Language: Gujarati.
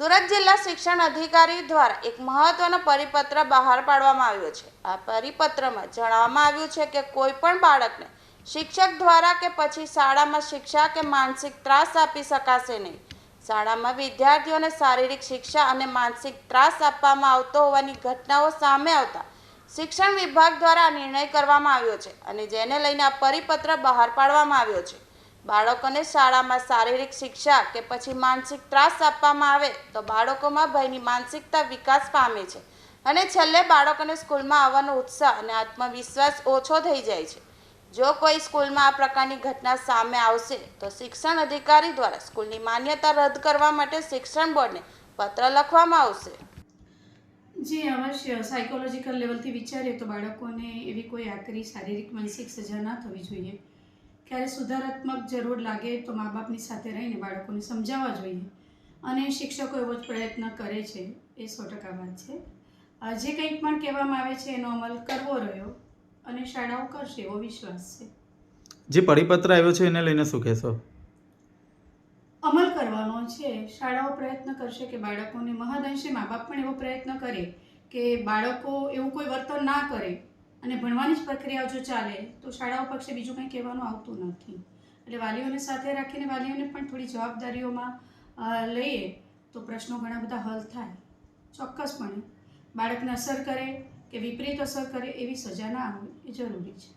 સુરત જિલ્લા શિક્ષણ અધિકારી દ્વારા એક મહત્વનો પરિપત્ર બહાર પાડવામાં આવ્યો છે. આ પરિપત્રમાં જણાવવામાં આવ્યું છે કે કોઈ પણ બાળકને શિક્ષક દ્વારા કે પછી શાળામાં શિક્ષા કે માનસિક ત્રાસ આપી શકાશે નહીં. શાળામાં વિદ્યાર્થીઓને શારીરિક શિક્ષા અને માનસિક ત્રાસ આપવામાં આવતો હોવાની ઘટનાઓ સામે આવતા શિક્ષણ વિભાગ દ્વારા નિર્ણય કરવામાં આવ્યો છે અને જેને લઈને આ પરિપત્ર બહાર પાડવામાં આવ્યો છે. બાળકોને શાળામાં શારીરિક શિક્ષા કે પછી માનસિક ત્રાસ આપવામાં આવે તો બાળકોમાં ભયની માનસિકતા વિકાસ પામે છે. અને છેલ્લે બાળકોને સ્કૂલમાં આવવાનો ઉત્સાહ અને આત્મવિશ્વાસ ઓછો થઈ જાય છે. જો કોઈ સ્કૂલમાં આ પ્રકારની ઘટના સામે આવશે, તો શિક્ષણ અધિકારી દ્વારા સ્કૂલની માન્યતા રદ કરવા માટે શિક્ષણ બોર્ડને પત્ર લખવામાં આવશે. જી અવશ્ય સાયકોલોજીકલ લેવલથી વિચારીએ તો બાળકોને એવી કોઈ આકરી શારીરિક માનસિક સજા ના થવી જોઈએ. ક્યારે સુધારાત્મક જરૂર લાગે તો મા બાપની સાથે રહીને બાળકોને સમજાવવા જોઈએ. અને શિક્ષકો એવો જ પ્રયત્ન કરે છે. એ સો ટકા વાત છે. જે કંઈક પણ કહેવામાં આવે છે એનો અમલ કરવો રહ્યો અને શાળાઓ કરશે એવો વિશ્વાસ છે. જે પરિપત્ર આવ્યો છે એને લઈને શું કહેશો? અમલ કરવાનો છે. શાળાઓ પ્રયત્ન કરશે કે બાળકોને મહદઅંશે મા બાપ પણ એવો પ્રયત્ન કરે કે બાળકો એવું કોઈ વર્તન ના કરે અને ભણવાની જ પ્રક્રિયાઓ જો ચાલે, તો શાળાઓ પક્ષે બીજું કંઈ કહેવાનું આવતું નથી. એટલે વાલીઓને સાથે રાખીને વાલીઓને પણ થોડી જવાબદારીઓમાં લઈએ, તો પ્રશ્નો ઘણા બધા હલ થાય. ચોક્કસપણે. બાળકને અસર કરે કે વિપરીત અસર કરે એવી સજા ના આવે એ જરૂરી છે.